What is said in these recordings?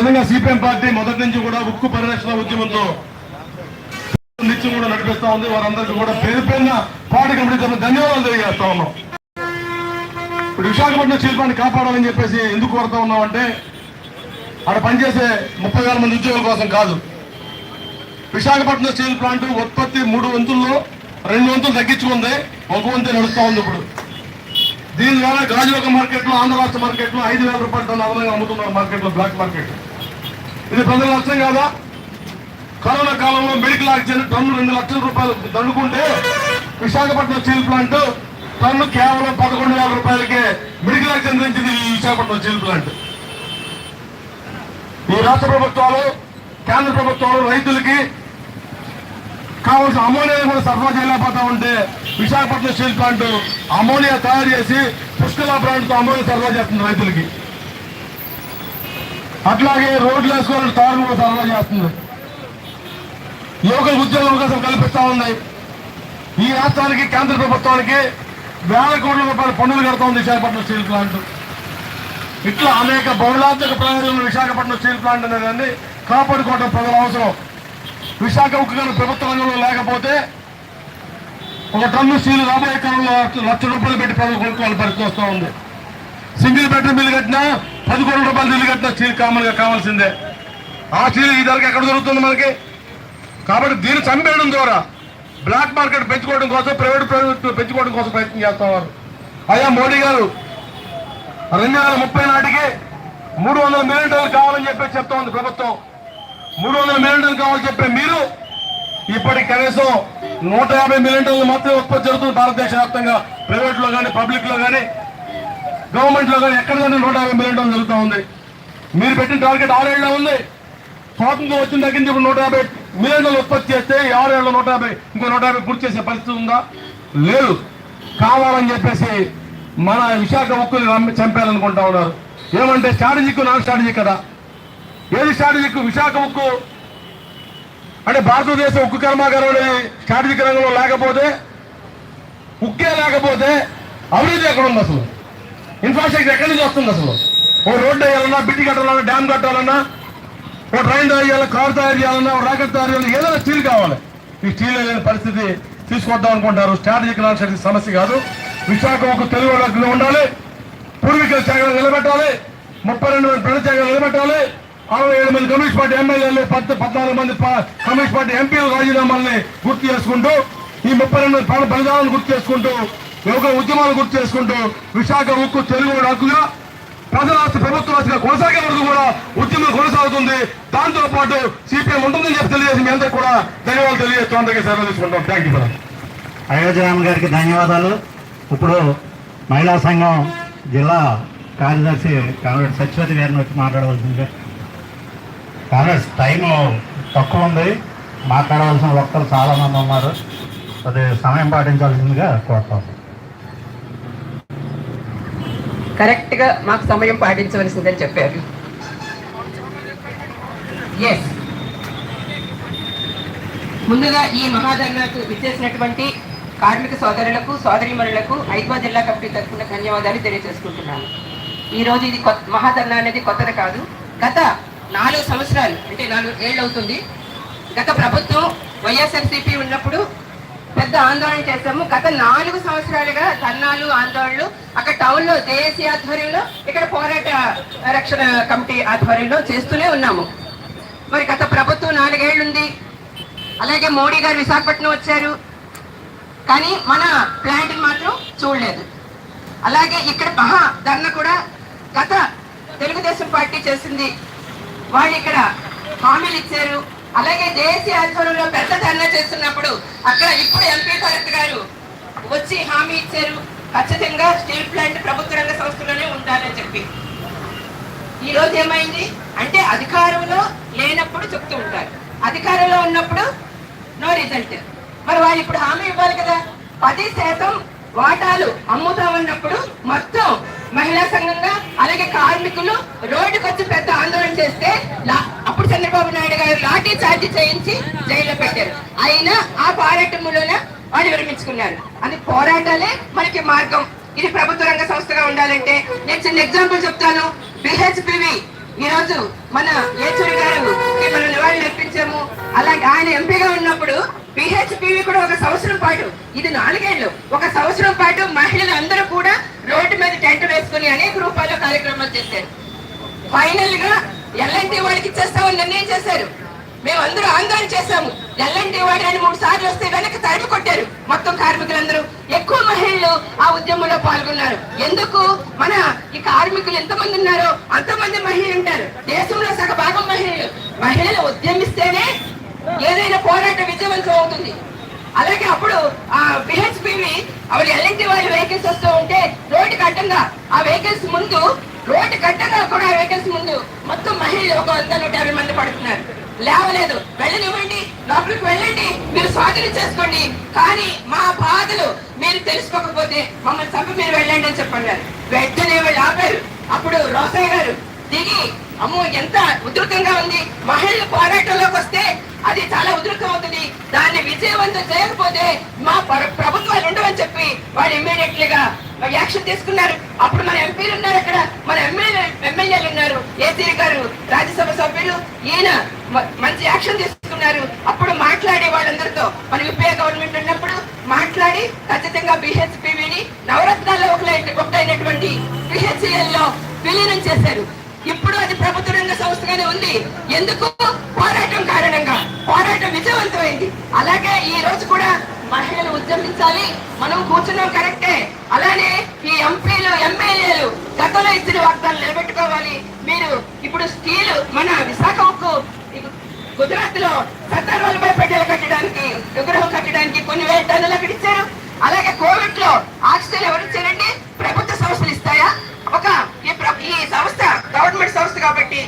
విధంగా CPM party మొదటి నుంచి కూడా ఉక్కు పరిరక్షణ ఉద్యమంతో నిత్యం కూడా నడిపిస్తా ఉంది. వారందరికీ కూడా పేరు పేరున పార్టీ కమిటీ తరఫున ధన్యవాదాలు తెలియజేస్తా ఉన్నాం. ఇప్పుడు విశాఖపట్నం శిల్పాన్ని కాపాడాలని చెప్పేసి ఎందుకు కోరుతా ఉన్నామంటే అక్కడ పనిచేసే ముప్పై వేల మంది ఉద్యోగుల కోసం కాదు. విశాఖపట్నం స్టీల్ ప్లాంట్ ఉత్పత్తి మూడు వంతుల్లో రెండు వంతులు తగ్గించుకుంది. ఒక వంతు నడుస్తూ ఉంది ఇప్పుడు. దీని ద్వారా గాజువాక మార్కెట్లో ఆంధ్ర రాష్ట్ర మార్కెట్లో ఐదు వేల రూపాయల టన్ను అదనంగా అమ్ముతున్నారు మార్కెట్లో బ్లాక్ మార్కెట్. ఇది ప్రజల లక్ష్యం కాదా? కరోనా కాలంలో మెడికల్ ఆక్సిజన్ టన్ను రెండు లక్షల రూపాయలు దండుకుంటే విశాఖపట్నం స్టీల్ ప్లాంట్ టన్ను కేవలం పదకొండు వేల రూపాయలకే మెడికల్ ఆక్సిజన్ పెంచింది ఈ విశాఖపట్నం స్టీల్ ప్లాంట్. ఈ రాష్ట్ర ప్రభుత్వాలు కేంద్ర ప్రభుత్వాలు రైతులకి కావాల్సిన అమోనియా కూడా సరఫరా చేయలేకపోతా ఉంటే విశాఖపట్నం స్టీల్ ప్లాంట్ అమోనియా తయారు చేసి పుష్కల బ్రాండ్తో అమోనియా సరఫరా చేస్తుంది రైతులకి. అట్లాగే రోడ్లు వేసుకోవాలని తారు కూడా సరఫరా చేస్తుంది. యువకులకు ఉద్యోగ అవకాశం కల్పిస్తా ఉన్నాయి. ఈ రాష్ట్రానికి కేంద్ర ప్రభుత్వానికి వేల కోట్ల రూపాయల పన్నులు కడతా ఉంది విశాఖపట్నం స్టీల్ ప్లాంట్. ఇట్లా అనేక బహుళాత్మక ప్రయోజనాలు విశాఖపట్నం స్టీల్ ప్లాంట్ అనేదాన్ని కాపాడుకోవడం ప్రజల అవసరం. విశాఖ ఉక్కు ప్రభుత్వ రంగంలో లేకపోతే ఒక టన్ను స్టీల్ రాబోయే కాలంలో లక్ష రూపాయలు పెట్టి ప్రజలు కొనుక్కోవాలి పరిస్థితి వస్తూ ఉంది. సింగిల్ బెడ్రూమ్ బిల్లు కట్టినా పది కోట్ల రూపాయలు బిల్లు కట్టినా స్టీల్ కామన్గా కావాల్సిందే. ఆ స్టీల్ ఈ ధరకు ఎక్కడ దొరుకుతుంది మనకి? కాబట్టి దీన్ని చంపేయడం ద్వారా బ్లాక్ మార్కెట్ పెంచుకోవడం కోసం ప్రైవేట్ ప్రైవేట్ పెంచుకోవడం కోసం ప్రయత్నం చేస్తున్నారు. అయ్యా మోడీ గారు రెండు వేల ముప్పై నాటికి మూడు వందల మిలియన్ టన్నులు కావాలని చెప్పి చెప్తా ఉంది ప్రభుత్వం. మూడు వందల మిలియన్ టన్నులు కావాలని చెప్పే మీరు ఇప్పటికి కనీసం నూట యాభై మిలియన్ టన్నులు మాత్రమే ఉత్పత్తి జరుగుతుంది భారతదేశ వ్యాప్తంగా ప్రైవేట్లో కానీ పబ్లిక్లో కానీ గవర్నమెంట్లో కానీ ఎక్కడ కానీ నూట యాభై మిలియన్ టన్నులు జరుగుతూ ఉంది. మీరు పెట్టిన టార్గెట్ ఆరేళ్ళ ఉంది. స్వాతంత్రం వచ్చిన దగ్గర ఇప్పుడు నూట యాభై మిలియన్ ఉత్పత్తి చేస్తే ఈ ఆరేళ్ళలో నూట యాభై ఇంకో నూట యాభై పూర్తి చేసే పరిస్థితి ఉందా? లేదు. కావాలని చెప్పేసి మన విశాఖ ఉక్కుని చంపాలనుకుంటా ఉన్నారు. ఏమంటే స్ట్రాటజిక్ నాన్ స్ట్రాటజిక్ కదా. ఏది స్ట్రాటజిక్? విశాఖ ఉక్కు. అంటే భారతదేశ ఉక్కు కర్మాగారం అనేది స్ట్రాటజిక్ రంగంలో లేకపోతే ఉక్కే లేకపోతే అభివృద్ధి ఎక్కడ ఉంది అసలు? ఇన్ఫ్రాస్ట్రక్చర్ ఎక్కడి నుంచి వస్తుంది అసలు? ఓ రోడ్డు వేయాలన్నా బిడ్డి కట్టాలన్నా డ్యామ్ కట్టాలన్నా ఓ ట్రైన్ తయారు చేయాలి కారు తయారు చేయాలన్నా ఓ రాకెట్ తయారు చేయాలి ఏదైనా స్టీల్ కావాలి. ఈ స్టీల్ లేని పరిస్థితి తీసుకొద్దాం అనుకుంటారు. స్ట్రాటజిక్ నాన్ సమస్య కాదు. విశాఖ ఒక తెలుగు వాళ్ళకి ఉండాలి. పూర్వీకుల త్యాగాలు నిలబెట్టాలి. ముప్పై రెండు మంది ప్రజల త్యాగాలు నిలబెట్టాలి. అరవై ఏడు మంది కమ్యూనిస్ట్ పార్టీ ఎమ్మెల్యేలు పద్ పద్నాలుగు మంది కమ్యూనిస్ట్ పార్టీ ఎంపీలు రాజీనామాల్ని గుర్తు చేసుకుంటూ ఈ ముప్పై రెండు మంది ప్రాణ బలిదానాలను గుర్తు చేసుకుంటూ యువక ఉద్యమాలు గుర్తు చేసుకుంటూ విశాఖ ఉక్కు తెలుగు వాడి హక్కుగా ప్రజల ఆస్తి ప్రభుత్వ ఆస్తిగా కొనసాగే వరకు కూడా ఉద్యమం కొనసాగుతుంది. దాంతో పాటు సిపిఎం ఉంటుందని చెప్పి తెలియజేసి మీ అందరికీ కూడా ధన్యవాదాలు తెలియజేస్తూ అందరికీ సేవలు తీసుకుంటాం. థ్యాంక్ యూ అయోధ్యరామ గారికి ధన్యవాదాలు. ఇప్పుడు మహిళా సంఘం జిల్లా కార్యదర్శి కామ్రేడ్ సత్యవతి గారిని వచ్చి మాట్లాడవలసింది కామ్రేడ్స్ టైం తక్కువ ఉంది. మాట్లాడవలసిన వక్తలు చాలా మంది ఉన్నారు. అది సమయం పాటించాల్సిందిగా కోరుతాం కరెక్ట్గా మాకు సమయం పాటించవలసిందని చెప్పారు. ఎస్ ముందుగా ఈ మహాధర్నాకు విచ్చేసినటువంటి కార్మిక సోదరులకు సోదరిమణులకు హైదరాబాద్ జిల్లా కమిటీ తరఫున ధన్యవాదాలు తెలియజేసుకుంటున్నాను. ఈ రోజు ఇది కొత్త మహాధర్నా అనేది కొత్తది కాదు. గత నాలుగు సంవత్సరాలు అంటే నాలుగు ఏళ్ళు అవుతుంది. గత ప్రభుత్వం వైఎస్ఆర్సీపీ ఉన్నప్పుడు పెద్ద ఆందోళన చేశాము. గత నాలుగు సంవత్సరాలుగా ధర్నాలు ఆందోళనలు అక్కడ టౌన్లో జేఏసీ ఆధ్వర్యంలో ఇక్కడ పోరాట రక్షణ కమిటీ ఆధ్వర్యంలో చేస్తూనే ఉన్నాము. మరి గత ప్రభుత్వం నాలుగేళ్ళుంది అలాగే మోడీ గారు విశాఖపట్నం వచ్చారు. కానీ మన ప్లాంట్ మాత్రం చూడలేదు. అలాగే ఇక్కడ మహా ధర్న కూడా గత తెలుగుదేశం పార్టీ చేసింది. వాళ్ళు ఇక్కడ హామీలు ఇచ్చారు. అలాగే జేఏసీ ఆధ్వర్యంలో పెద్ద ధర్నా చేస్తున్నప్పుడు అక్కడ ఇప్పుడు ఎంపీ భరత్ గారు వచ్చి హామీ ఇచ్చారు. ఖచ్చితంగా స్టీల్ ప్లాంట్ ప్రభుత్వ రంగ సంస్థలోనే ఉండాలని చెప్పి. ఈ రోజు ఏమైంది? అంటే అధికారంలో లేనప్పుడు చెప్తూ ఉంటారు. అధికారంలో ఉన్నప్పుడు నో రిజల్ట్ మరి వాళ్ళు ఇప్పుడు హామీ ఇవ్వాలి కదా. పది శాతం వాటాలు అమ్ముతామన్నప్పుడు మొత్తం మహిళా సంఘంగా అలాగే కార్మికులు రోడ్డుకు వచ్చి పెద్ద ఆందోళన చేస్తే లా- చంద్రబాబు నాయుడు గారు లాఠీ చార్జ్ చేయించి జైల్లో పెట్టారు. అయినా ఆ పోరాటంలోనే వాళ్ళు విరమించుకున్నారు. అది పోరాటాలే మనకి మార్గం. ఇది ప్రభుత్వ రంగ సంస్థగా ఉండాలంటే నేను చిన్న ఎగ్జాంపుల్ చెప్తాను. బిహెచ్పివి ఈ రోజు మన యేచూరి గారు మనం నివాళులు నేర్పించాము అలాగే ఆయన ఎంపీగా ఉన్నప్పుడు పిహెచ్పివి కూడా ఒక సంవత్సరం పాటు ఇది నాలుగేళ్ళు ఒక సంవత్సరం పాటు మహిళలు అందరూ కూడా రోడ్డు మీద టెంట్ వేసుకుని అనేక రూపాయల కార్యక్రమాలు చేశారు. ఫైనల్గా ఎల్ఎన్టీ వాడికి ఇచ్చేస్తామని నిర్ణయం చేశారు. మేము అందరూ ఆందోళన చేశాము. ఎల్ఎన్టీ వాడు అని మూడు సార్లు వస్తే వెనక్కి తరిమి కొట్టారు. మొత్తం కార్మికులందరూ ఎక్కువ మహిళలు ఆ ఉద్యమంలో పాల్గొన్నారు. ఎందుకు? మన ఈ కార్మికులు ఎంతమంది ఉన్నారో అంతమంది మహిళలు ఉంటారు. దేశంలో సగ భాగం మహిళలు. మహిళలు ఉద్యమిస్తేనే ఏదైనా పోరాటం విజయవంతం అవుతుంది. అలాగే అప్పుడు ఆ బిహెచ్పివి ఆవిడ ఎల్ఎన్టీ వాళ్ళ వెహికల్స్ వస్తూ ఉంటే రోడ్డుకి అడ్డంగా ఆ వెహికల్స్ ముందు రోడ్డు కట్టగా కూడా వెహికల్స్ ముందు మొత్తం మహిళలు ఒక వంద నూట యాభై మంది పడుతున్నారు. లేవలేదు. వెళ్ళనివ్వండి. లోపలికి వెళ్ళండి. మీరు స్వాధీనం చేసుకోండి. కానీ మా బాధలు మీరు తెలుసుకోకపోతే మమ్మల్ని చంపి మీరు వెళ్ళండి అని చెప్పన్నారు. వెంటనే వాళ్ళు ఆపారు. అప్పుడు రోసయ్య గారు దిగి అమ్మో ఎంత ఉధృతంగా ఉంది. మహిళలు పోరాటంలోకి వస్తే అది చాలా ఉధృతం అవుతుంది. దాన్ని విజయవంతం చేయకపోతే మా ప్రభుత్వాలు ఉండవని చెప్పి వాళ్ళు ఇమ్మీడియట్లీ గా యాక్షన్ తీసుకున్నారు. అప్పుడు మన ఎంపీలు ఉన్నారు అక్కడ. మన ఎమ్మెల్యే ఎమ్మెల్యేలు ఉన్నారు. ఏసీ గారు రాజ్యసభ సభ్యులు ఈయన మంచి యాక్షన్ తీసుకున్నారు. అప్పుడు మాట్లాడే వాళ్ళందరితో మన యూపీఏ గవర్నమెంట్ ఉన్నప్పుడు మాట్లాడి ఖచ్చితంగా బిహెచ్పివిని నవరత్నాల్లో ఒకలైన- ఒకటైనటువంటి బిహెచ్ఎల్లో విలీనం చేశారు. ఇప్పుడు అది ప్రభుత్వ రంగ సంస్థగానే ఉంది. ఎందుకు? పోరాటం కారణంగా. పోరాటం విజయవంతమైంది. అలాగే ఈ రోజు కూడా మహిళలు ఉద్యమించాలి. మనం కూర్చున్నాం కరెక్టే. అలానే ఈ ఎంపీలు ఎమ్మెల్యేలు గతంలో ఇచ్చిన వాగ్దాలు నిలబెట్టుకోవాలి. మీరు ఇప్పుడు స్టీల్ మన విశాఖ ఉక్కు గుజరాత్లో సర్దార్ వల్లభాయ్ పటేల్ కట్టడానికి విగ్రహం కట్టడానికి కొన్ని వేల టన్నులు అక్కడ ఇచ్చారు. అలాగే కోవిడ్లో ఆక్సిజన్ ఎవరు ఇచ్చారండి? ప్రభుత్వ సంస్థలు ఇస్తాయా? ఒక ఈ ఈ సంస్థ గవర్నమెంట్ సంస్థ కాబట్టి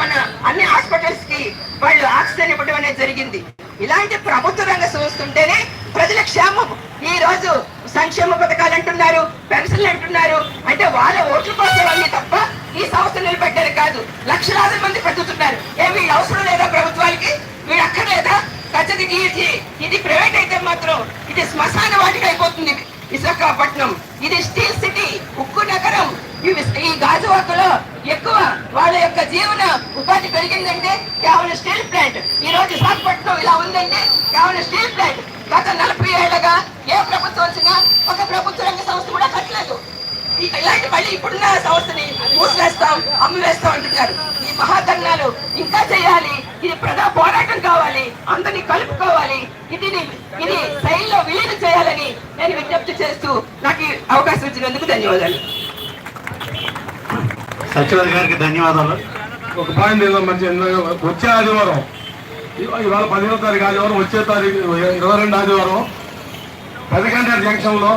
మన అన్ని హాస్పిటల్స్కి వాళ్ళు ఆక్సిజన్ ఇవ్వడం అనేది జరిగింది. ఇలాంటి ప్రభుత్వ రంగ సంస్థ ఉంటేనే ప్రజల క్షేమం. ఈ రోజు సంక్షేమ పథకాలు అంటున్నారు పెన్షన్లు అంటున్నారు. అంటే వాళ్ళ ఓట్ల కోసం అన్ని తప్ప ఈ సంస్థ నిలబెట్టారు కాదు. లక్షలాది మంది బ్రతుకుతున్నారు. ఏ వీళ్ళు అవసరం లేదా ప్రభుత్వానికి వీళ్ళు అక్కర్లేదా? ఖచ్చితంగా ఇది ఇది ప్రైవేట్ అయితే మాత్రం ఇది శ్మశాన వాటికి అయిపోతుంది. విశాఖపట్నం. ఇది స్టీల్ సిటీ ఉక్కు నగరం. ఈ ఈ గాజువాకలో ఎక్కువ వాళ్ళ యొక్క జీవన ఉపాధి పెరిగిందంటే కేవలం స్టీల్ ప్లాంట్. ఈ రోజు విశాఖపట్నం ఇలా ఉందంటే కేవలం స్టీల్ ప్లాంట్. గత నలభై ఏళ్ళగా ఏ ప్రభుత్వం వచ్చినా ఒక ప్రభుత్వ రంగ సంస్థ కూడా కట్టలేదు. ఇలాంటి మళ్ళీ ఇప్పుడున్న సంస్థని మూసివేస్తాం అమ్మివేస్తాం అంటున్నారు. ఈ మహాధర్నాలు ఇంకా చేయాలి. ఇది ప్రజా పోరాటం కావాలి. అందరినీ కలుపుకోవాలి. ఇది ఇది శైలిలో విలీనం చేయాలని నేను విజ్ఞప్తి చేస్తూ నాకు అవకాశం ఇచ్చినందుకు ధన్యవాదాలు. సత్యవతి గారికి ధన్యవాదాలు. ఒక పాయింట్ ఏదో మంచి వచ్చే ఆదివారం. ఇవాళ పదిహేనో తారీఖు ఆదివారం వచ్చే తారీఖు ఇరవై రెండు ఆదివారం పది గంటల జంక్షన్లో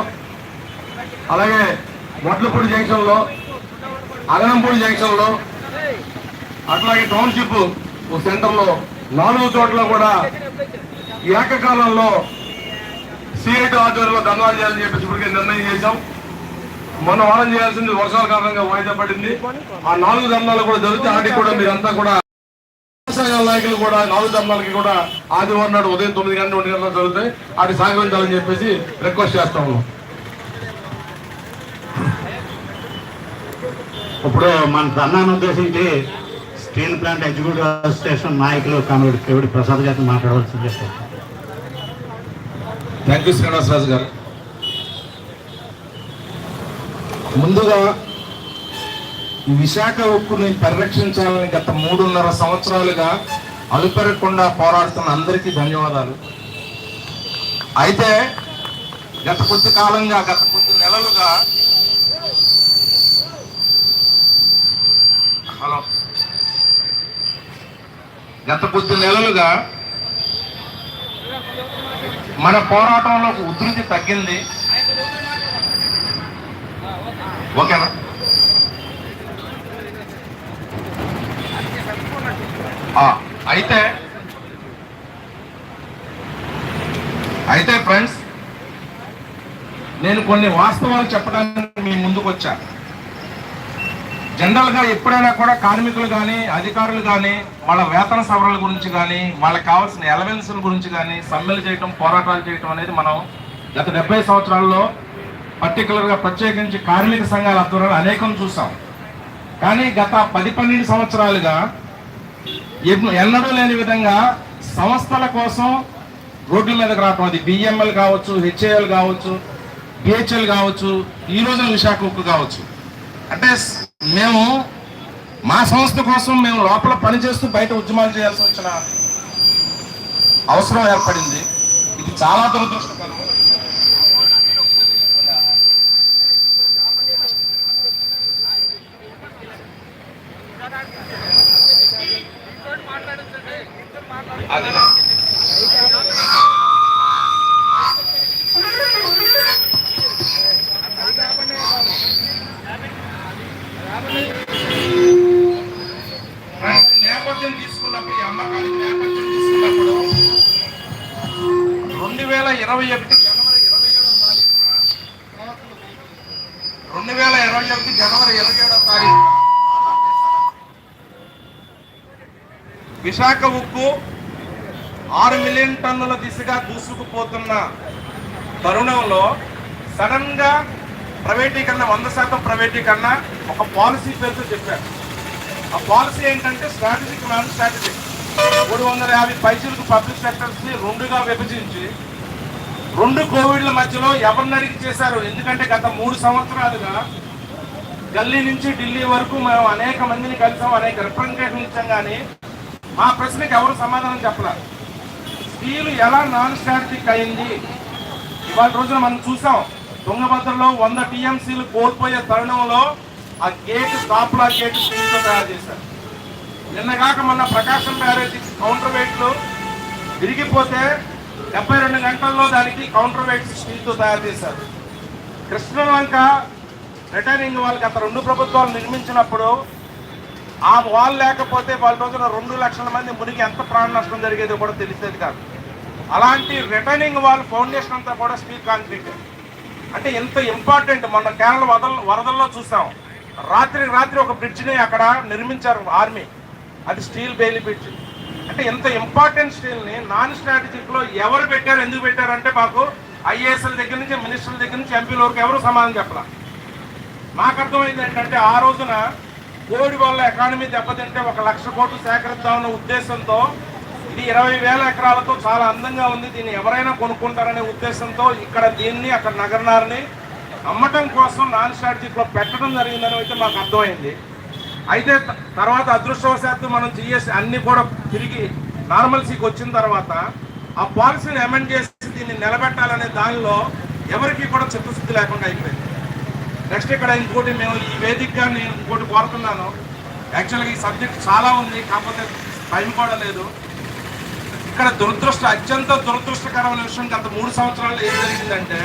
అలాగే మొట్లపూడి జంక్షన్లో అగనంపూడి జంక్షన్లో అట్లాగే టౌన్షిప్ సెంటర్లో నాలుగు చోట్ల కూడా ఏకకాలంలో సిఐటి ఆధ్వర్యంలో ధర్నాలు చేయాలని చెప్పేసి ఇప్పటికే నిర్ణయం చేశాం. మొన్న వారం చేయాల్సింది వర్షాల కారణంగా వాయిదా పడింది. ఆ నాలుగు ధర్నాలు కూడా జరిగితే ఆడికి కూడా మీరంతా కూడా సంఘాల నాయకులు కూడా నాలుగు ధర్నాలకి కూడా ఆదివారం నాడు ఉదయం తొమ్మిది గంటల ఒంటి గంటల జరుగుతాయి. వాటి సహకరించాలని చెప్పేసి రిక్వెస్ట్ చేస్తా ఉన్నాం. ఇప్పుడు మన ధర్నాన్ని ఉద్దేశించి స్టీల్ ప్లాంట్ ఎగ్జిక్యూటివ్ అసోసియేషన్ నాయకులు కామరెడ్డి కేవిడి ప్రసాద్ గారిని మాట్లాడవలసింది థ్యాంక్ యూ శ్రీనివాసరాజు గారు. ముందుగా ఈ విశాఖ ఉక్కుని పరిరక్షించాలని గత మూడున్నర సంవత్సరాలుగా అలుపెరగకుండా పోరాడుతున్న అందరికీ ధన్యవాదాలు. అయితే గత కొద్ది కాలంగా గత కొద్ది నెలలుగా హలో. గత కొద్ది నెలలుగా మన పోరాటంలో ఉధృతి తగ్గింది. ఓకేనా అయితే అయితే ఫ్రెండ్స్ నేను కొన్ని వాస్తవాలు చెప్పడానికి మీ ముందుకు వచ్చా. జనరల్గా ఎప్పుడైనా కూడా కార్మికులు కానీ అధికారులు కానీ వాళ్ళ వేతన సవరణల గురించి కానీ వాళ్ళకి కావాల్సిన ఎలవెన్స్ల గురించి కానీ సమ్మెలు చేయటం పోరాటాలు చేయటం అనేది మనం గత డెబ్బై సంవత్సరాల్లో పర్టికులర్గా ప్రత్యేకించి కార్మిక సంఘాల ఆధ్వర్యంలో అనేకం చూసాం. కానీ గత పది పన్నెండు సంవత్సరాలుగా ఎన్నడూ లేని విధంగా సంస్థల కోసం రోడ్ల మీదకి రావటం. అది బిఎంఎల్ కావచ్చు హెచ్ఏఎల్ కావచ్చు బిహెచ్ఎల్ కావచ్చు ఈ రోజున విశాఖ ఉక్కు కావచ్చు. అంటే మేము మా సంస్థ కోసం మేము లోపల పనిచేస్తూ బయట ఉద్యమాలు చేయాల్సి వచ్చిన అవసరం ఏర్పడింది. ఇది చాలా దురదృష్టకరం. నేపథ్యం తీసుకున్నప్పుడు ఈ నేపథ్యం తీసుకున్నప్పుడు రెండు వేల ఇరవై ఒకటి జనవరి ఇరవై ఏడవ తారీఖున రెండు వేల ఇరవై ఒకటి జనవరి ఇరవై ఏడవ తారీఖు విశాఖ ఉక్కు ఆరు మిలియన్ టన్నుల దిశగా దూసుకుపోతున్న తరుణంలో సడన్గా ప్రైవేటీకరణ వంద శాతం ప్రైవేటీకరణ ఒక పాలసీ పేరుతో చెప్పారు. ఆ పాలసీ ఏంటంటే స్ట్రాటజిక్ నాన్ స్ట్రాటజిక్. మూడు వందల యాభై పైసలకు పబ్లిక్ సెక్టర్స్ని రెండుగా విభజించి రెండు కోవిడ్ల మధ్యలో ఎవరిని చేశారు? ఎందుకంటే గత మూడు సంవత్సరాలుగా గల్లీ నుంచి ఢిల్లీ వరకు మేము అనేక మందిని కలిసాం అనేక రిప్రజెంటేషన్ ఇచ్చాం కానీ మా ప్రశ్నకి ఎవరు సమాధానం చెప్పలేదు. స్టీల్ ఎలా నాన్ స్ట్రాటజిక్ అయింది? ఇవాళ రోజున మనం చూసాం తుంగభద్రలో వంద టీఎంసీలు కోల్పోయే తరుణంలో ఆ గేట్ కాపులా గేట్ స్టీల్తో తయారు చేశారు. నిన్నగాక మొన్న ప్రకాశం బ్యారేజ్ కౌంటర్ వెయిట్లు విరిగిపోతే డెబ్బై రెండు గంటల్లో దానికి కౌంటర్ వెయిట్ స్టీల్తో తయారు చేశారు. కృష్ణలంక రిటైనింగ్ వాళ్ళు గత రెండు ప్రభుత్వాలు నిర్మించినప్పుడు ఆ వాల్ లేకపోతే వాళ్ళ రోజున రెండు లక్షల మంది మునిగి ఎంత ప్రాణ నష్టం జరిగేదో కూడా తెలిసేది కాదు. అలాంటి రిటర్నింగ్ వాల్ ఫౌండేషన్ అంతా కూడా స్టీల్ కాంక్రీట్ అంటే ఎంత ఇంపార్టెంట్ మొన్న కేరళ వదల వరదల్లో చూసాం. రాత్రి రాత్రి ఒక బ్రిడ్జ్ని అక్కడ నిర్మించారు ఆర్మీ అది స్టీల్ బెయిలీ బ్రిడ్జ్ అంటే ఎంత ఇంపార్టెంట్ స్టీల్ని నాన్ స్ట్రాటజిక్లో ఎవరు పెట్టారు ఎందుకు పెట్టారు అంటే మాకు ఐఏఎస్ఎల్ దగ్గర నుంచి మినిస్టర్ల దగ్గర నుంచి ఎంపీల వరకు ఎవరు సమాధానం చెప్పాల. మాకు అర్థమైంది ఏంటంటే ఆ రోజున కోవిడ్ వల్ల ఎకానమీ దెబ్బతింటే ఒక లక్ష కోట్లు సేకరిద్దామన్న ఉద్దేశంతో ఇది ఇరవై వేల ఎకరాలతో చాలా అందంగా ఉంది. దీన్ని ఎవరైనా కొనుక్కుంటారనే ఉద్దేశంతో ఇక్కడ దీన్ని అక్కడ నగరనారని అమ్మటం కోసం నాన్ స్ట్రాటజిక్లో పెట్టడం జరిగిందని అయితే మాకు అర్థమైంది. అయితే తర్వాత అదృష్టవశాత్తు మనం జిఎస్టీ అన్ని కూడా తిరిగి నార్మల్సీకి వచ్చిన తర్వాత ఆ పాలసీని అమెండ్ చేసి దీన్ని నిలబెట్టాలనే దానిలో ఎవరికి కూడా చిత్తశుద్ధి లేకుండా అయిపోయింది. నెక్స్ట్ ఇక్కడ ఇంకోటి మేము ఈ వేదికగా నేను ఇంకోటి కోరుతున్నాను. యాక్చువల్గా ఈ సబ్జెక్ట్ చాలా ఉంది కాకపోతే టైం కూడా లేదు. ఇక్కడ దురదృష్ట అత్యంత దురదృష్టకరమైన విషయం గత మూడు సంవత్సరాలు ఏం జరిగిందంటే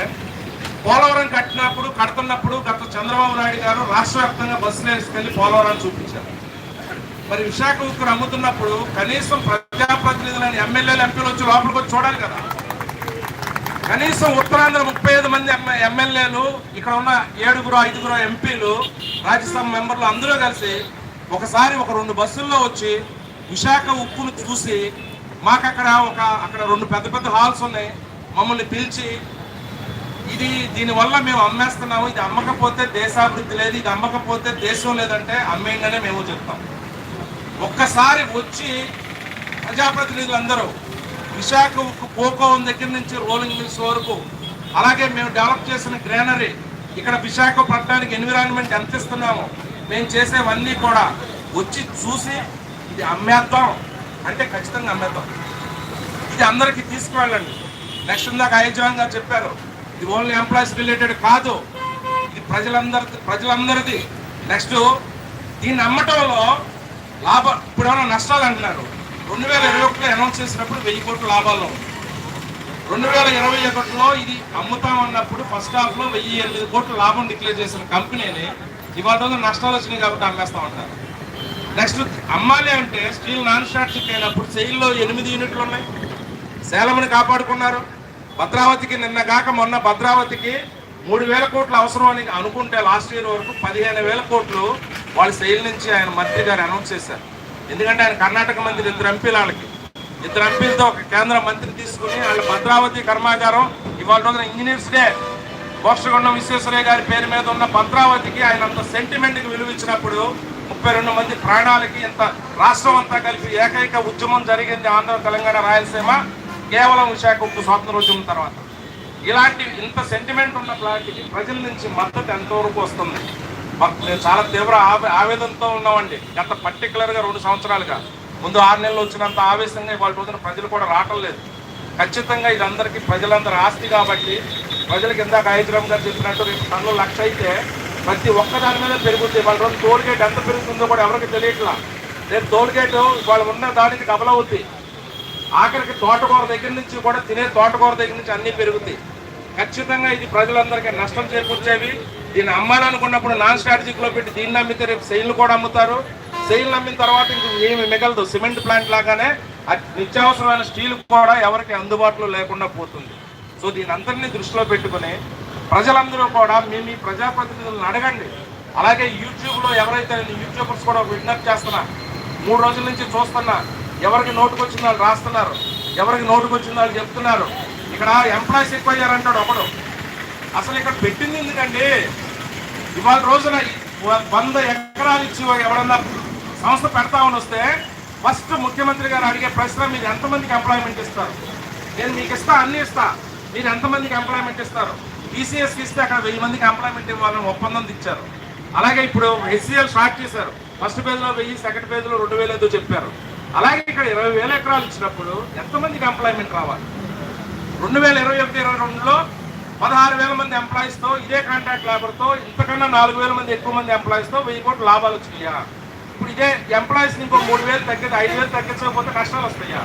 పోలవరం కట్టినప్పుడు కడుతున్నప్పుడు గత చంద్రబాబు నాయుడు గారు రాష్ట్ర వ్యాప్తంగా బస్సులు వేసుకెళ్ళి పోలవరాన్ని చూపించారు. మరి విశాఖ ఉక్కును అమ్ముతున్నప్పుడు కనీసం ప్రజాప్రతినిధులైన ఎమ్మెల్యేలు ఎంపీలు వచ్చి లోపలికి వచ్చి చూడాలి కదా. కనీసం ఉత్తరాంధ్ర ముప్పై ఐదు మంది ఎమ్మెల్యేలు ఇక్కడ ఉన్న ఏడుగురు ఐదుగురు ఎంపీలు రాజ్యసభ మెంబర్లు అందరూ కలిసి ఒకసారి ఒక రెండు బస్సుల్లో వచ్చి విశాఖ ఉక్కును చూసి మాకు అక్కడ ఒక అక్కడ రెండు పెద్ద పెద్ద హాల్స్ ఉన్నాయి. మమ్మల్ని పిలిచి ఇది దీనివల్ల మేము అమ్మేస్తున్నాము ఇది అమ్మకపోతే దేశాభివృద్ధి లేదు ఇది అమ్మకపోతే దేశం లేదంటే అమ్మేయంగానే మేము చెప్తాం. ఒక్కసారి వచ్చి ప్రజాప్రతినిధులందరూ విశాఖ ఉక్కు కోకో దగ్గర నుంచి రోలింగ్ మిల్స్ వరకు అలాగే మేము డెవలప్ చేసిన గ్రీనరీ ఇక్కడ విశాఖపట్నానికి ఎన్విరాన్మెంట్ ఎంత ఇస్తున్నామో మేము చేసేవన్నీ కూడా వచ్చి చూసి ఇది అమ్మేద్దాం. అంటే ఖచ్చితంగా అమ్మేద్దాం. ఇది అందరికీ తీసుకువెళ్ళండి. నెక్స్ట్ ఇందాక అయోధ్యం గారు చెప్పారు ఇది ఓన్లీ ఎంప్లాయీస్ రిలేటెడ్ కాదు ఇది ప్రజలందరి ప్రజలందరిది. నెక్స్ట్ దీన్ని అమ్మటంలో లాభ ఇప్పుడు ఏమైనా నష్టాలు అంటున్నారు. రెండు వేల ఇరవై ఒకటిలో అనౌన్స్ చేసినప్పుడు వెయ్యి కోట్ల లాభాల్లో. ఉంది రెండు వేల ఇరవై ఒకటిలో ఇది అమ్ముతాం అన్నప్పుడు ఫస్ట్ హాఫ్లో వెయ్యి ఎనిమిది కోట్ల లాభం డిక్లేర్ చేసిన కంపెనీని ఇవాళ నష్టాలు వచ్చినాయి కాబట్టి అమ్మేస్తామంటారు. నెక్స్ట్ అమ్మాలి అంటే స్టీల్ నాన్ స్టాటిక్ అయినప్పుడు సెయిల్లో ఎనిమిది యూనిట్లు ఉన్నాయి. సేలంని కాపాడుకున్నారు. భద్రావతికి నిన్న కాక మొన్న భద్రావతికి మూడు వేల కోట్లు అవసరం అని అనుకుంటే లాస్ట్ ఇయర్ వరకు పదిహేను వేల కోట్లు వాళ్ళ సెయిల్ నుంచి ఆయన మంత్రి గారు అనౌన్స్ చేశారు. ఎందుకంటే ఆయన కర్ణాటక మంత్రి ఇద్దరు ఎంపీలు వాళ్ళకి. ఇద్దరు ఎంపీలతో ఒక కేంద్ర మంత్రి తీసుకుని వాళ్ళ భద్రావతి కర్మాగారం ఇవాళ రోజున ఇంజనీర్స్ డే మోక్షగుండం విశ్వేశ్వరయ్య గారి పేరు మీద ఉన్న భద్రావతికి ఆయన అంత సెంటిమెంట్కి విలువ ఇచ్చినప్పుడు ముప్పై రెండు మంది ప్రాణాలకి ఇంత రాష్ట్రం అంతా కలిపి ఏకైక ఉద్యమం జరిగింది ఆంధ్ర తెలంగాణ రాయలసీమ కేవలం విశాఖ ఉప్పు స్వాతంత్రోద్యమం తర్వాత. ఇలాంటి ఇంత సెంటిమెంట్ ఉన్న ప్రజల నుంచి మద్దతు ఎంతవరకు వస్తుంది? మేము చాలా తీవ్ర ఆవే- ఆవేదనతో ఉన్నామండి. గత పర్టికులర్గా రెండు సంవత్సరాలుగా. ముందు ఆరు నెలలు వచ్చినంత ఆవేశంగా ఇవాళ రోజున ప్రజలు కూడా రావటం లేదు. ఖచ్చితంగా ఇది అందరికీ ప్రజలందరి ఆస్తి కాబట్టి ప్రజలకు ఇందాక ఐదు గారు చెప్పినట్టు రేపు టన్నులు లక్ష అయితే ప్రతి ఒక్క దాని మీద పెరుగుతుంది వాళ్ళ రోజు టోల్ గేట్ ఎంత పెరుగుతుందో కూడా ఎవరికి తెలియట్లా. రేపు టోల్ గేట్ వాళ్ళు ఉన్న దానికి డబల్ అవుద్ది. ఆఖరికి తోటకూర దగ్గర నుంచి కూడా తినే తోటకూర దగ్గర నుంచి అన్నీ పెరుగుతాయి. ఖచ్చితంగా ఇది ప్రజలందరికీ నష్టం చేకూర్చేవి. దీన్ని అమ్మాలనుకున్నప్పుడు నాన్ స్ట్రాటజిక్లో పెట్టి దీన్ని అమ్మితే రేపు సెయిల్ కూడా అమ్ముతారు. సెయిల్ అమ్మిన తర్వాత ఇంక ఏమి మిగలదు. సిమెంట్ ప్లాంట్ లాగానే అది నిత్యావసరమైన స్టీల్ కూడా ఎవరికి అందుబాటులో లేకుండా పోతుంది. సో దీని అందరినీ దృష్టిలో పెట్టుకుని ప్రజలందరూ కూడా మీ మీ ప్రజాప్రతినిధులను అడగండి. అలాగే యూట్యూబ్లో ఎవరైతే యూట్యూబర్స్ కూడా ఒక విజ్ఞప్తి చేస్తున్నా మూడు రోజుల నుంచి చూస్తున్నా ఎవరికి నోటుకు వచ్చిన వాళ్ళు రాస్తున్నారు ఎవరికి నోటుకు వచ్చిన వాళ్ళు చెప్తున్నారు. ఇక్కడ ఎంప్లాయీస్ ఎక్కువ అయ్యారంటాడు ఒకడు. అసలు ఇక్కడ పెట్టింది ఎందుకండి? ఇవాళ రోజున వంద ఎకరాలు ఇచ్చి ఎవడన్నా సంస్థ పెడతామని వస్తే ఫస్ట్ ముఖ్యమంత్రి గారు అడిగే ప్రశ్న మీరు ఎంతమందికి ఎంప్లాయ్మెంట్ ఇస్తారు? నేను మీకు ఇస్తా అన్నీ ఇస్తా. మీరు ఎంతమందికి ఎంప్లాయ్మెంట్ ఇస్తారు? టీసీఎస్ ఇస్తే అక్కడ వెయ్యి మందికి ఎంప్లాయ్మెంట్ ఇవ్వాలని ఒప్పందం ఇచ్చారు. అలాగే ఇప్పుడు హెచ్సిఎల్ స్టార్ట్ చేశారు. ఫస్ట్ పేజ్లో వెయ్యి సెకండ్ పేజ్లో రెండు వేలు ఏదో చెప్పారు. అలాగే ఇక్కడ ఇరవై వేల ఎకరాలు ఇచ్చినప్పుడు ఎంతమందికి ఎంప్లాయ్మెంట్ రావాలి? రెండు వేల ఇరవై ఒకటి ఇరవై రెండులో పదహారు వేల మంది ఎంప్లాయీస్తో ఇదే కాంట్రాక్ట్ లేబర్తో ఇంతకన్నా నాలుగు వేల మంది ఎక్కువ మంది ఎంప్లాయీస్తో వెయ్యి కోట్లు లాభాలు వచ్చినాయా? ఇప్పుడు ఇదే ఎంప్లాయీస్ని ఇంకో మూడు వేలు తగ్గితే ఐదు వేలు తగ్గించకపోతే కష్టాలు వస్తాయా?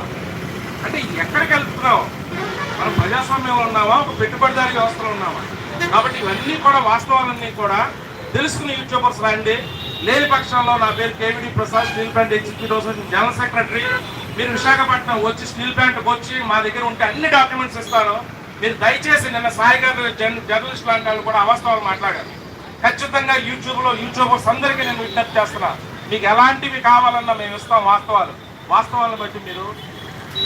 అంటే ఎక్కడికి వెళ్తున్నావు? మనం ప్రజాస్వామ్యంలో ఉన్నావా ఒక పెట్టుబడిదారి వ్యవస్థలో ఉన్నావా కాబట్టి ఇవన్నీ కూడా వాస్తవాలన్నీ కూడా తెలుసుకుని యూట్యూబర్స్ రాయండి లేని పక్షంలో నా పేరు KVD Prasad steel plant executive association general secretary. మీరు విశాఖపట్నం వచ్చి స్టీల్ ప్లాంట్కి వచ్చి మా దగ్గర ఉంటే అన్ని డాక్యుమెంట్స్ ఇస్తాను. మీరు దయచేసి నిన్న సాయి గారు జర్నలిస్ట్ లాంటి వాళ్ళు కూడా అవాస్తవాలు మాట్లాడారు. ఖచ్చితంగా యూట్యూబ్లో యూట్యూబర్స్ అందరికీ నేను విజ్ఞప్తి చేస్తున్నా. మీకు ఎలాంటివి కావాలన్నా మేము ఇస్తాం వాస్తవాలు. వాస్తవాలను బట్టి మీరు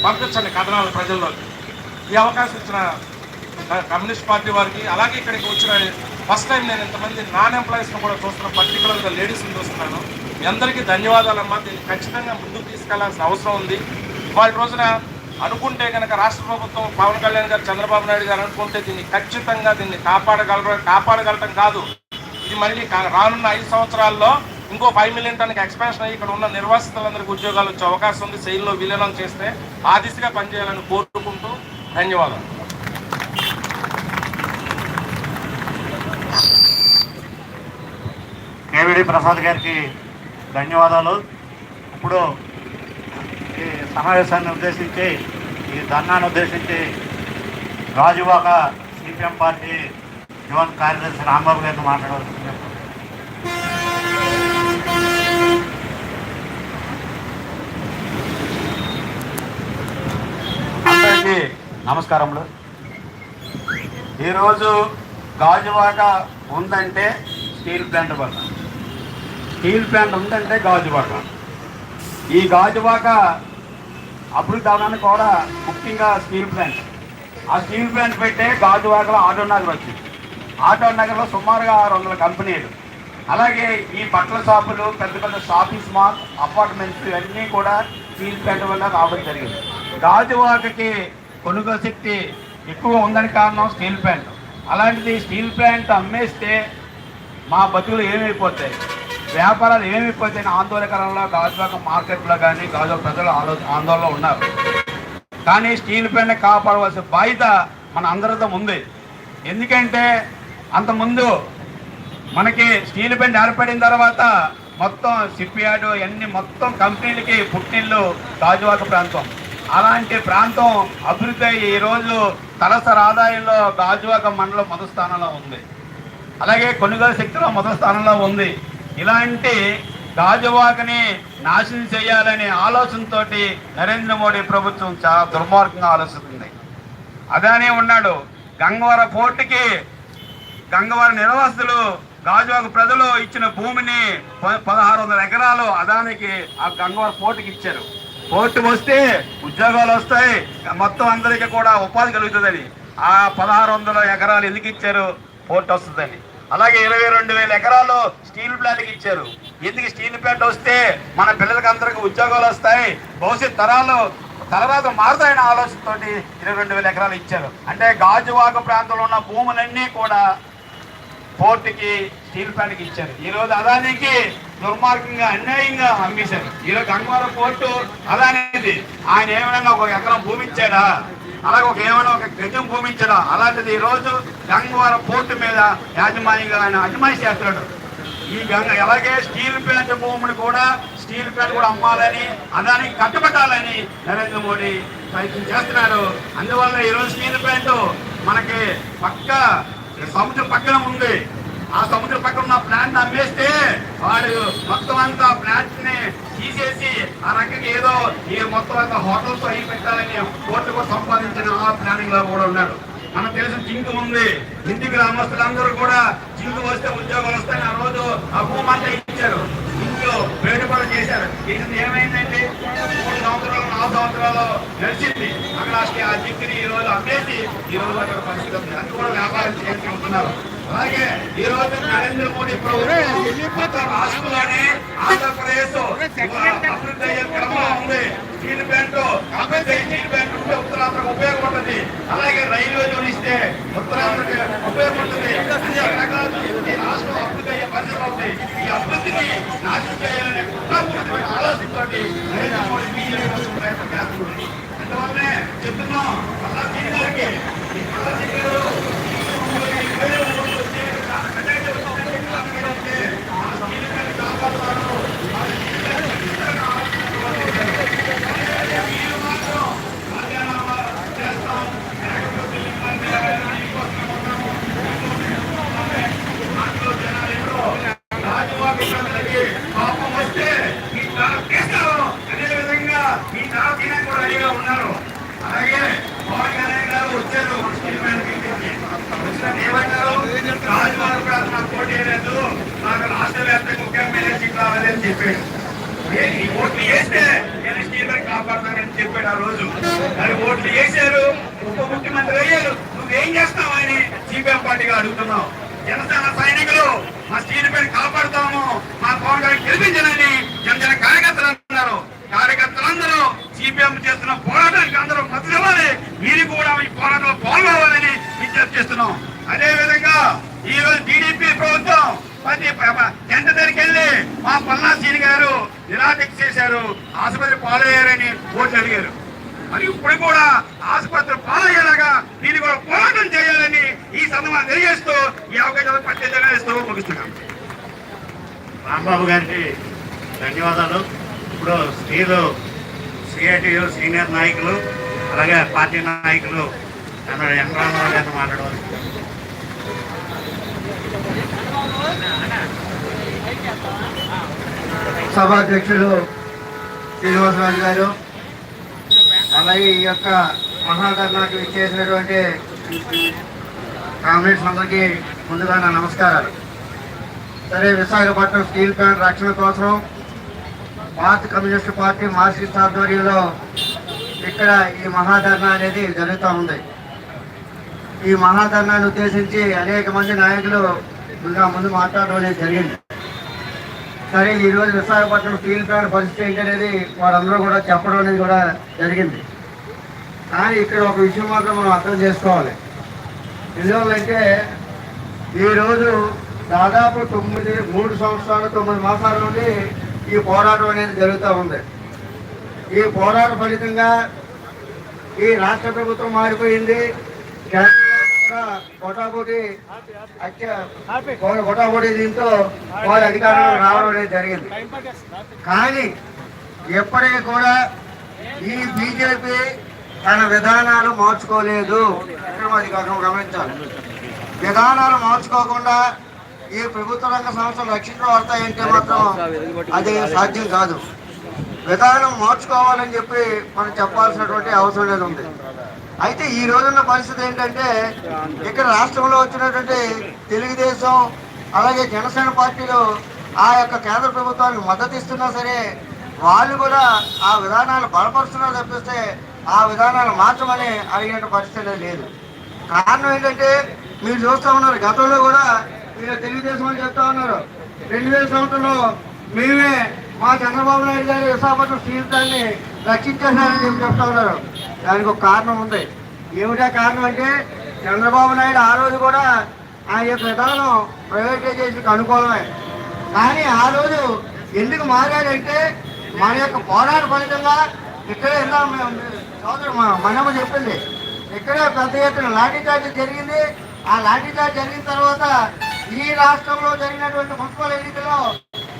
పంపించండి కథనాలు ప్రజల్లోకి. ఈ అవకాశం ఇచ్చిన కమ్యూనిస్ట్ పార్టీ వారికి అలాగే ఇక్కడికి వచ్చిన ఫస్ట్ టైం నేను ఇంతమంది నాన్ ఎంప్లాయీస్ని కూడా చూస్తున్నాను పర్టికులర్గా లేడీస్ని చూస్తున్నాను. మీ అందరికీ ధన్యవాదాలమ్మా. దీన్ని ఖచ్చితంగా ముందుకు తీసుకెళ్ళాల్సిన అవసరం ఉంది. ఇవాళ రోజున అనుకుంటే కనుక రాష్ట్ర ప్రభుత్వం పవన్ కళ్యాణ్ గారు చంద్రబాబు నాయుడు గారు అనుకుంటే దీన్ని ఖచ్చితంగా దీన్ని కాపాడగలరు కాపాడగలటం కాదు. ఇది మళ్ళీ కా- రానున్న ఐదు సంవత్సరాల్లో ఇంకో ఫైవ్ మిలియన్ టన్కి ఎక్స్పాన్షన్ అయ్యి ఇక్కడ ఉన్న నిర్వాసితులందరికీ ఉద్యోగాలు వచ్చే అవకాశం ఉంది. శైలిలో విలీనం చేస్తే ఆ దిశగా పనిచేయాలని కోరుకుంటూ ధన్యవాదాలు. కేవిడి ప్రసాద్ గారికి ధన్యవాదాలు. ఇప్పుడు ఈ సమావేశాన్ని ఉద్దేశించి ఈ ధర్నాన్ని ఉద్దేశించి రాజువాక సిపిఎం పార్టీ యువన్ కార్యదర్శి రాంబాబు గారితో మాట్లాడవలసింది అందరికీ నమస్కారములు. ఈరోజు గాజువాక ఉందంటే స్టీల్ ప్లాంట్ వల్ల. స్టీల్ ప్లాంట్ ఉందంటే గాజువాక. ఈ గాజువాక అభివృద్ధి అవడానికి కూడా ముఖ్యంగా స్టీల్ ప్లాంట్. ఆ స్టీల్ ప్లాంట్ పెట్టే గాజువాకలో ఆటో నగర్ వచ్చింది. ఆటో నగర్లో సుమారుగా ఆరు వందల కంపెనీలు. అలాగే ఈ బట్టల షాపులు పెద్ద పెద్ద షాపింగ్ మాల్ అపార్ట్మెంట్స్ ఇవన్నీ కూడా స్టీల్ ప్లాంట్ వల్ల రావడం జరిగింది. గాజువాకకి కొనుగోలు శక్తి ఎక్కువ ఉందని కారణం స్టీల్ ప్లాంట్. అలాంటిది స్టీల్ ప్లాంట్ అమ్మేస్తే మా బతుకులు ఏమైపోతాయి? వ్యాపారాలు ఏమైపోతాయి? ఆందోళనకరంలో గాజువాక మార్కెట్లో కానీ గాజువాక ప్రజలు ఆలో ఆందోళనలో ఉన్నారు. కానీ స్టీల్ ప్లాంట్ కాపాడవలసిన బాధ్యత మన అందరితో ఉంది. ఎందుకంటే అంతకుముందు మనకి స్టీల్ ప్లాంట్ ఏర్పడిన తర్వాత మొత్తం షిప్ యార్డు అన్ని మొత్తం కంపెనీలకి పుట్టిల్లు గాజువాక ప్రాంతం. అలాంటి ప్రాంతం అభివృద్ధి అయ్యి ఈరోజు తలసరి ఆదాయంలో గాజువాక మండలం మొదటి స్థానంలో ఉంది. అలాగే కొనుగోలు శక్తిలో మొదటి స్థానంలో ఉంది. ఇలాంటి గాజువాకని నాశనం చేయాలనే ఆలోచనతోటి నరేంద్ర మోడీ ప్రభుత్వం చాలా దుర్మార్గంగా ఆలోచిస్తుంది. అదానే ఉన్నాడు. గంగవర పోర్టుకి గంగవర నిర్వాసితులు గాజువాక ప్రజలు ఇచ్చిన భూమిని పదహారు వందల ఎకరాలు అదానికి ఆ గంగవర పోర్టుకి ఇచ్చారు. కోర్టు వస్తే ఉద్యోగాలు వస్తాయి. మొత్తం అందరికీ కూడా ఉపాధి కలుగుతుందని. ఆ పదహారు వందల ఎకరాలు ఎందుకు ఇచ్చారు? పోర్టు వస్తుందని. అలాగే ఇరవై రెండు వేల ఎకరాలు స్టీల్ ప్లాంట్కి ఇచ్చారు. ఎందుకు స్టీల్ ప్లాంట్ వస్తే మన పిల్లలకి అందరికీ ఉద్యోగాలు వస్తాయి. భవిష్యత్ తరాలు తర్వాత మారుతాయనే ఆలోచనతోటి ఇరవై రెండు వేల ఎకరాలు ఇచ్చారు. అంటే గాజువాక ప్రాంతంలో ఉన్న భూములన్నీ కూడా పోర్టుకి స్టీల్ ప్లాంట్కి ఇచ్చారు. ఈ రోజు అదానికి దుర్మార్గంగా అన్యాయంగా అమ్మేశారు ఈ రోజు గంగవరం పోర్టు అదానిది. ఆయన ఏమైనా ఒక ఎకరం భూమి ఇచ్చాడా అలాగే ఒక ఏమైనా ఒక గజం భూమి ఇచ్చాడా అలాంటిది ఈ రోజు గంగవరం పోర్టు మీద యాజమాన్యంగా ఆయన అజమాయి చేస్తున్నాడు. ఈ గంగ అలాగే స్టీల్ ప్లాంట్ భూమిని కూడా స్టీల్ ప్లాంట్ కూడా అమ్మాలని అదానికి కట్టబెట్టాలని నరేంద్ర మోడీ ప్రయత్నం చేస్తున్నారు అందువల్ల ఈరోజు స్టీల్ ప్లాంట్ మనకి పక్క సముద్రం పక్కన ఉంది. ఆ సముద్రం పక్కన ఉన్న ప్లాంట్ అమ్మేస్తే వాడు మొత్తం అంతా ప్లాంట్ని తీసేసి ఆ రకంగా ఏదో ఈ మొత్తం అంతా హోటల్స్ అయి పెట్టాలని కోర్టు కూడా సంపాదించిన ఆ ప్లానింగ్లో కూడా ఉన్నాడు. మనకు తెలిసిన జింకు ఉంది. ఇంటి గ్రామస్తులందరూ కూడా జింకు వస్తే ఉద్యోగాలు వస్తాయని ఆ రోజు ఆ భూమంతా ఇచ్చారు. ఇంట్లో వేడి చేశారు. ఇది ఏమైందంటే మూడు సంవత్సరాలు నాలుగు సంవత్సరాలు నడిచింది. అక్కడ ఆ దిక్కుని ఈ రోజు అమ్మేసి ఈ రోజు అక్కడ పరిస్థితి ఉంది అది కూడా వ్యాపారం చేసి ఉంటున్నారు అలాగే ఈ రోజు నరేంద్ర మోడీ ప్రభుత్వం మొత్తం రాష్ట్రంలోనే ఆంధ్రప్రదేశ్ అభివృద్ధి అయ్యే క్రమంలో ఉంది. Steel plant compulsory steel plant ఉంటే ఉత్తరాంధ్రకు ఉపయోగపడుతుంది. అలాగే రైల్వే జోన్ ఇస్తే ఉత్తరాంధ్రకి ఉపయోగపడుతుంది. రాష్ట్రం అభివృద్ధి అయ్యే పరిస్థితి ఉంది. ఈ అభివృద్ధిని నాశనం చేయాలనే కుట్రపూరితమైన ఆలోచనతోటి నరేంద్ర మోడీ బీజేపీ కోసం ప్రయత్నం చేస్తుంది అందువల్లనే చెప్తున్నాం అలా దీనికి ఈ మళ్ళా దీనిలో పాపం వస్తే ఈ తాను చేస్తారు అదే విధంగా ఈ తాను తినకు కూడా రెడీగా ఉన్నారు అలాగే పవన్ కళ్యాణ్ గారు వచ్చారు స్టీల్ ప్లాంట్ మీటింగ్కి. వచ్చిన ఏమన్నారు రాజువారి కూడా నాకు పోటీ లేదు నాకు రాష్ట్ర వ్యాప్తంగా ఒక ఎమ్మెల్యే సీట్ రావాలి అని చెప్పాడు ఏ, ఈ ఓట్లు వేస్తే నేను స్టీల్ ప్లాంట్ కాపాడుతానని చెప్పాడు ఆ రోజు మరి ఓట్లు వేశారు ఉప ముఖ్యమంత్రి అయ్యారు నువ్వేం చేస్తావని సిపిఎం పార్టీగా అడుగుతున్నావు జనసేన సైనికులు మా స్టీల్ ప్లాంట్ కాపాడుతాము మా పవన్ గారిని గెలిపించాలని జనసేన కార్యకర్తలు అంటున్నారు కార్యకర్తలందరూ సిపిఎం చేస్తున్న పోరాటానికి అందరూ మద్దతు ఇవ్వాలి మీరు కూడా ఈ పోరాటంలో పాల్గొవాలని విజ్ఞప్తి అదేవిధంగా అదే విధంగా ఈ రోజు టీడీపీ ప్రభుత్వం ప్రతి ఎంత దగ్గరికి వెళ్ళి మా పల్లా సీని గారు నిరాదీక్ష చేశారు. ఆసుపత్రి పాలయ్యారని ఓట్లు అడిగారు. మరి ఇప్పుడు కూడా ఆసుపత్రి పాలయ్యేలాగా దీన్ని కూడా పోరాటం చేయాలని ఈ సందర్భంగా తెలియజేస్తూ ఈ అవకాశాలు పట్టేస్తూ ముగిస్తున్నాం. రాంబాబు గారికి ధన్యవాదాలు. ఇప్పుడు స్త్రీలు సిఐటియు సీనియర్ నాయకులు అలాగే పార్టీ నాయకులు తన ఎన్ రామారావు గారిని మాట్లాడవాలి సభాధ్యక్షుడు శ్రీనివాసరాజు గారు అలాగే ఈ యొక్క మహాధర్నాకు ఇచ్చేసినటువంటి కామ్రేడ్స్ అందరికీ ముందుగా నా నమస్కారాలు. సరే విశాఖపట్నం స్టీల్ ప్లాంట్ రక్షణ కోసం భారత కమ్యూనిస్ట్ పార్టీ మార్క్సిస్ట్ ఆధ్వర్యంలో ఇక్కడ ఈ మహాధర్నా అనేది జరుగుతూ ఉంది. ఈ మహాధర్నాన్ని ఉద్దేశించి అనేక మంది నాయకులు ఇంకా ముందు మాట్లాడడం అనేది జరిగింది. సరే ఈరోజు విశాఖపట్నం స్టీల్ ప్లాంట్ పరిస్థితి ఏంటనేది వారందరూ కూడా చెప్పడం అనేది కూడా జరిగింది. కానీ ఇక్కడ ఒక విషయం మాత్రం మనం అర్థం చేసుకోవాలి. ఎందువల్లంటే ఈరోజు దాదాపు తొమ్మిది మూడు సంవత్సరాలు తొమ్మిది మాసాల నుండి ఈ పోరాటం అనేది జరుగుతూ ఉంది. ఈ పోరాట ఫలితంగా ఈ రాష్ట్ర ప్రభుత్వం మారిపోయింది. కేంద్ర అత్య కొటాబోటి దీంతో వారి అధికారంలో రావడం అనేది జరిగింది. కానీ ఎప్పటికీ కూడా ఈ బీజేపీ తన విధానాలు మార్చుకోలేదు. కాక గమనించాలి. విధానాలు మార్చుకోకుండా ఈ ప్రభుత్వ రంగ సంస్థలు రక్షించడం వస్తాయంటే మాత్రం అది సాధ్యం కాదు. విధానం మార్చుకోవాలని చెప్పి మనం చెప్పాల్సినటువంటి అవసరం అనేది ఉంది. అయితే ఈ రోజున్న పరిస్థితి ఏంటంటే ఇక్కడ రాష్ట్రంలో వచ్చినటువంటి తెలుగుదేశం అలాగే జనసేన పార్టీలు ఆ యొక్క కేంద్ర ప్రభుత్వానికి మద్దతు ఇస్తున్నా సరే వాళ్ళు కూడా ఆ విధానాలు బలపరుస్తున్నా తప్పిస్తే ఆ విధానాలు మార్చమని అడిగిన పరిస్థితి లేదు. కారణం ఏంటంటే మీరు చూస్తూ ఉన్నారు గతంలో కూడా మీరు తెలుగుదేశం అని చెప్తా ఉన్నారు. రెండు వేల సంవత్సరంలో మేమే మా చంద్రబాబు నాయుడు గారి విశాఖపట్నం స్టీల్ రక్షించేశారని చెప్పి చెప్తా ఉన్నారు దానికి ఒక కారణం ఉంది. ఏమిటా కారణం అంటే చంద్రబాబు నాయుడు ఆ రోజు కూడా ఆయన యొక్క విధానం ప్రైవేటైజేషన్కి అనుకూలమే. కానీ ఆ రోజు ఎందుకు మారాడంటే మన యొక్క పోరాట ఫలితంగా ఇక్కడే ఎలా మేము. సోదరు మా మనమ్మ చెప్పింది. ఇక్కడే పెద్ద ఎత్తున లాఠీచార్జ్ జరిగింది. ఆ లాఠీచార్జ్ జరిగిన తర్వాత ఈ రాష్ట్రంలో జరిగినటువంటి మున్సిపల్ ఎన్నికల్లో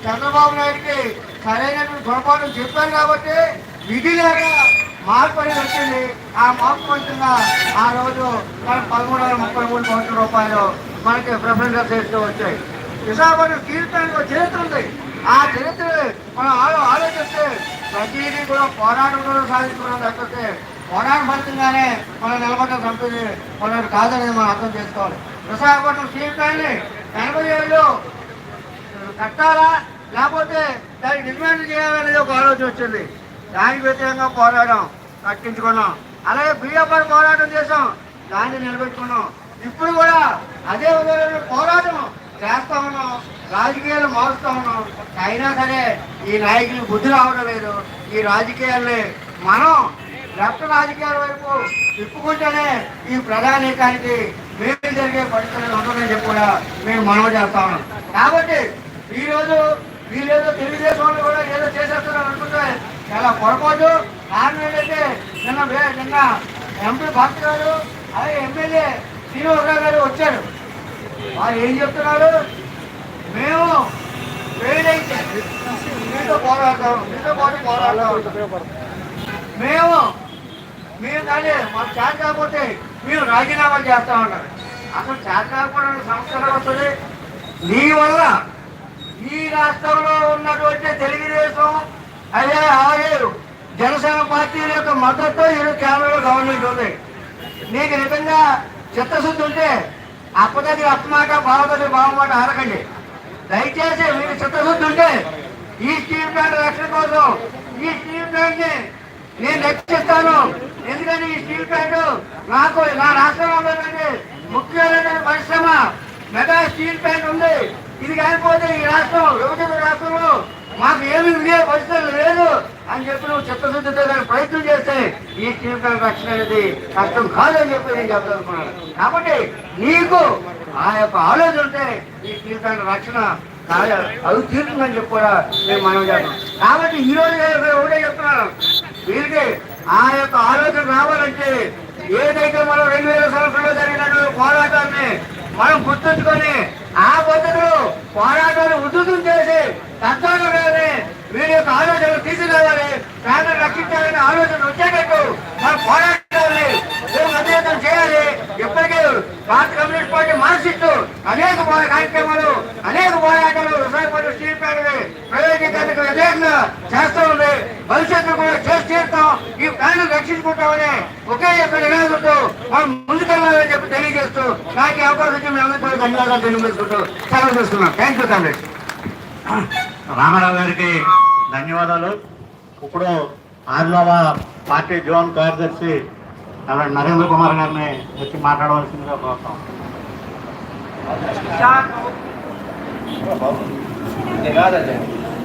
చంద్రబాబు నాయుడికి సరైనటువంటి గుణపాఠం చెప్పారు కాబట్టి విధి లేక మార్పు అనేది వచ్చింది. ఆ మార్పు ఫలితంగా ఆ రోజు పదమూడు వందల ముప్పై మూడు కోట్ల రూపాయలు మనకి ప్రిఫరెన్స్ చేస్తూ వచ్చాయి. విశాఖపట్నం తీర్థానికి ఒక చరిత్ర ఉంది. ఆ చరిత్ర మనం ఆలో ఆలోచిస్తే ప్రతిదీ కూడా పోరాటం కూడా సాధించుకున్నాం. లేకపోతే పోరాట ఫలితంగానే మనం నిలబడ్డ కంపెనీ మనం కాదనేది మనం అర్థం చేసుకోవాలి. విశాఖపట్నం తీర్థాన్ని ఎనభై ఏళ్ళు కట్టాలా? లేకపోతే దాన్ని డిమాండ్ చేయాలనేది ఒక ఆలోచన వచ్చింది. దానికి వ్యతిరేకంగా పోరాడాం కట్టించుకున్నాం. అలాగే బియ్యపడి పోరాటం చేసాం దాన్ని నిలబెట్టుకున్నాం. ఇప్పుడు కూడా అదే విధమైన పోరాటం చేస్తా ఉన్నాం రాజకీయాలు మారుస్తా ఉన్నాం. అయినా సరే ఈ నాయకులకు బుద్ధి రావడం లేదు. ఈ రాజకీయాల్ని మనం లెఫ్ట్ రాజకీయాల వైపు తిప్పుకుంటేనే ఈ ప్రధానికానికి మేలు జరిగే పరిస్థితులు ఉంటుందని చెప్పి కూడా మేము మనవి చేస్తా ఉన్నాం. కాబట్టి ఈరోజు రోజు వీళ్ళేదో తెలుగుదేశం వాళ్ళు కూడా ఏదో చేసేస్తున్నారు అనుకుంటే చాలా పొరపాటు. కారణం ఏంటంటే నిన్న వే- నిన్న ఎంపీ భక్త గారు అలాగే ఎమ్మెల్యే శ్రీనివాసరావు గారు వచ్చారు. వారు ఏం చెప్తున్నారు? మేము వేడైతే మీతో పోరాడతాం మీతో పాటు పోరాడతాం. మేము మేము కానీ మాకు చేత కాకపోతే మేము రాజీనామా చేస్తా ఉన్నారు. అసలు చేత కాకపోవడానికి సంస్థలు వస్తుంది? నీ వల్ల ఈ రాష్ట్రంలో ఉన్నటువంటి తెలుగుదేశం అదే ఆరేరు జనసేన పార్టీల యొక్క మద్దతు ఈరోజు కేంద్రంలో గవర్నమెంట్ ఉంది. నీకు నిజంగా చిత్తశుద్ధి ఉంటే అప్పదది అప్పమాట బావదది బావమాట ఆడకండి. దయచేసి మీకు చిత్తశుద్ధి ఉంటే ఈ స్టీల్ ప్లాంట్ రక్షణ కోసం ఈ స్టీల్ ప్లాంట్ని నేను రక్షిస్తాను. ఎందుకని ఈ స్టీల్ ప్లాంట్ నాకు నా రాష్ట్రంలో ఉన్నటువంటి ముఖ్యమైన పరిశ్రమ మెగా స్టీల్ ప్లాంట్ ఉంది. ఇది కాకపోతే ఈ రాష్ట్రం విభజన రాష్ట్రంలో మాకు ఏమి ఉండే పరిస్థితులు లేదు అని చెప్పి నువ్వు చిత్తశుద్ధితో దానికి ప్రయత్నం చేస్తే ఈ స్టీల్ రక్షణ అనేది కష్టం కాదని చెప్పి నేను చెప్పదలుచుకున్నాను కాబట్టి నీకు ఆ యొక్క ఆలోచన ఉంటే ఈ స్టీల్ రక్షణ అవి తీరుతుందని చెప్పి కూడా మేము మనం చేస్తాం కాబట్టి ఈ రోజు ఒకటే చెప్తున్నాను. వీరికి ఆ యొక్క ఆలోచన రావాలంటే ఏదైతే మనం రెండు వేల సంవత్సరంలో జరిగినటువంటి పోరాటాన్ని మనం గుర్తుంచుకొని ఆ పద్ధతిలో పోరాటాన్ని ఉధృతం చేసి తత్వాన్ని వీరి యొక్క ఆలోచనలు తీసుకురావాలి ప్రాణం రక్షించాలనే ఆలోచన వచ్చేటట్టు మనం పోరాటాన్ని అధ్యయనం చేయాలి. ఇప్పటికే భారత కమ్యూనిస్ట్ పార్టీ మార్క్సిస్టు అనేక కార్యక్రమాలు అనేక పోరాటాలు విశాఖపట్నం స్టీల్ ప్లాంట్ ప్రయోజనకు వ్యతిరేకంగా చేస్తూ ఉంది. భవిష్యత్తులో కూడా చేసి తీరుతాం. ఈ ప్రాణం రక్షించుకుంటామని ఒకే యొక్క నినాదంతో మనం ముందుకెళ్ళాలని చెప్పి తెలియజేస్తూ నాకు ధన్యవాదాలు తెలియజేసుకుంటూ సెలవు తీసుకున్నాం థ్యాంక్ యూ కాంగ్రెస్. రామారావు గారికి ధన్యవాదాలు. ఇప్పుడు ఆదిలాబ పార్టీ జోన్ కార్యదర్శి నరేంద్ర కుమార్ గారిని వచ్చి మాట్లాడవలసిందిగా కోరుతాం.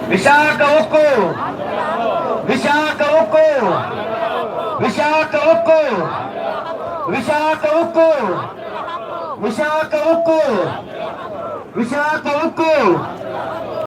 విశాఖ ఉక్కు. విశాఖ ఉక్కు. విశాఖ ఉక్కు. విశాఖ ఉక్కు. విశాఖ ఉక్కు. విశాఖ ఉక్కు.